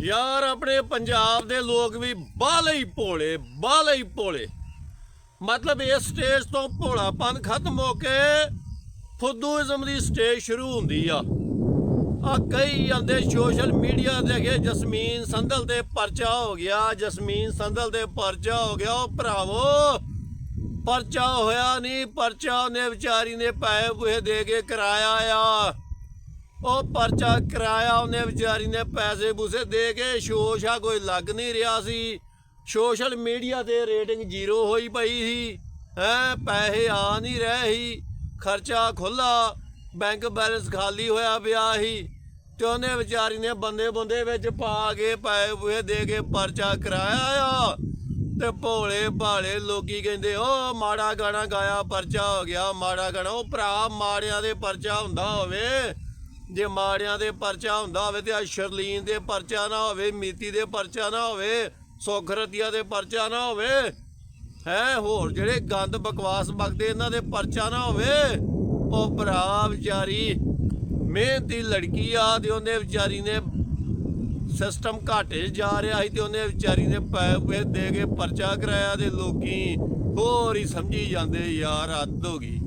ਯਾਰ ਆਪਣੇ ਪੰਜਾਬ ਦੇ ਲੋਕ ਵੀ ਬਾਲੇ ਹੀ ਭੋਲੇ ਬਾਲੇ ਹੀ ਭੋਲੇ। ਮਤਲਬ ਇਸ ਸਟੇਜ ਤੋਂ ਭੋਲਾਪਨ ਖਤਮ ਹੋ ਕੇ ਫੁੱਦੂਇਜ਼ਮ ਦੀ ਸਟੇਜ ਸ਼ੁਰੂ ਹੁੰਦੀ ਆ। ਆ ਕਈ ਜਾਂਦੇ ਸੋਸ਼ਲ ਮੀਡੀਆ ਦੇ ਕਿ ਜਸਮੀਨ ਸੰਧਲ ਤੇ ਪਰਚਾ ਹੋ ਗਿਆ, ਜਸਮੀਨ ਸੰਧਲ ਤੇ ਪਰਚਾ ਹੋ ਗਿਆ। ਉਹ ਭਰਾਵੋ, ਪਰਚਾ ਹੋਇਆ ਨਹੀਂ, ਪਰਚਾ ਉਹਨੇ ਵਿਚਾਰੀ ਨੇ ਪੈਸੇ ਪੂਹੇ ਦੇ ਕੇ ਕਰਾਇਆ ਆ। ਉਹ ਪਰਚਾ ਕਰਾਇਆ ਉਹਨੇ ਵਿਚਾਰੀ ਨੇ ਪੈਸੇ ਪੂਸੇ ਦੇ ਕੇ, ਸ਼ੋਸ਼ਾ ਕੋਈ ਲੱਗ ਨਹੀਂ ਰਿਹਾ ਸੀ। ਸੋਸ਼ਲ ਮੀਡੀਆ ਤੇ ਰੇਟਿੰਗ ਜ਼ੀਰੋ ਹੋਈ ਪਈ ਸੀ। ਹੈ, ਪੈਸੇ ਆ ਨਹੀਂ ਰਹੇ ਸੀ। ਖਰਚਾ ਖੁੱਲਾ ਬੈਂਕ ਬੈਲੈਂਸ ਖਾਲੀ ਹੋਇਆ ਪਿਆ ਸੀ। ਤੇ ਉਹਨੇ ਵਿਚਾਰੀ ਨੇ ਬੰਦੇ ਬੰਦੇ ਵਿੱਚ ਪਾ ਕੇ ਪੈਸੇ ਪੂਏ ਦੇ ਕੇ ਪਰਚਾ ਕਰਾਇਆ ਆ। ਤੇ ਭੋਲੇ ਭਾਲੇ ਲੋਕੀ ਕਹਿੰਦੇ ਉਹ ਮਾੜਾ ਗਾਣਾ ਗਾਇਆ, ਪਰਚਾ ਹੋ ਗਿਆ, ਮਾੜਾ ਗਾਣਾ। ਉਹ ਭਰਾ ਮਾੜਿਆਂ ਦੇ ਪਰਚਾ ਹੁੰਦਾ ਹੋਵੇ ਜੇ ਮਾੜਿਆਂ ਦੇ ਪਰਚਾ ਹੁੰਦਾ ਹੋਵੇ ਤੇ ਆ ਸ਼ਰਲੀਨ ਦੇ ਪਰਚਾ ਨਾ ਹੋਵੇ, ਮੀਤੀ ਦੇ ਪਰਚਾ ਨਾ ਹੋਵੇ, ਸੁਖਰਤੀਆ ਦੇ ਪਰਚਾ ਨਾ ਹੋਵੇ, ਹੈ ਹੋਰ ਜਿਹੜੇ ਗੰਦ ਬਕਵਾਸ ਬਕਦੇ ਇਹਨਾਂ ਦੇ ਪਰਚਾ ਨਾ ਹੋਵੇ, ਉਹ ਭਰਾ ਵਿਚਾਰੀ ਮਿਹਨਤੀ ਲੜਕੀ ਆ ਤੇ ਉਹਨੇ ਵਿਚਾਰੀ ਨੇ ਸਿਸਟਮ ਘਾਟੇ ਜਾ ਰਿਹਾ ਸੀ ਤੇ ਉਹਨੇ ਵਿਚਾਰੀ ਨੇ ਪੈ ਦੇ ਕੇ ਪਰਚਾ ਕਰਾਇਆ ਤੇ ਲੋਕੀ ਹੋਰ ਹੀ ਸਮਝੀ ਜਾਂਦੇ, ਯਾਰ ਹੱਦ ਹੋ ਗਈ।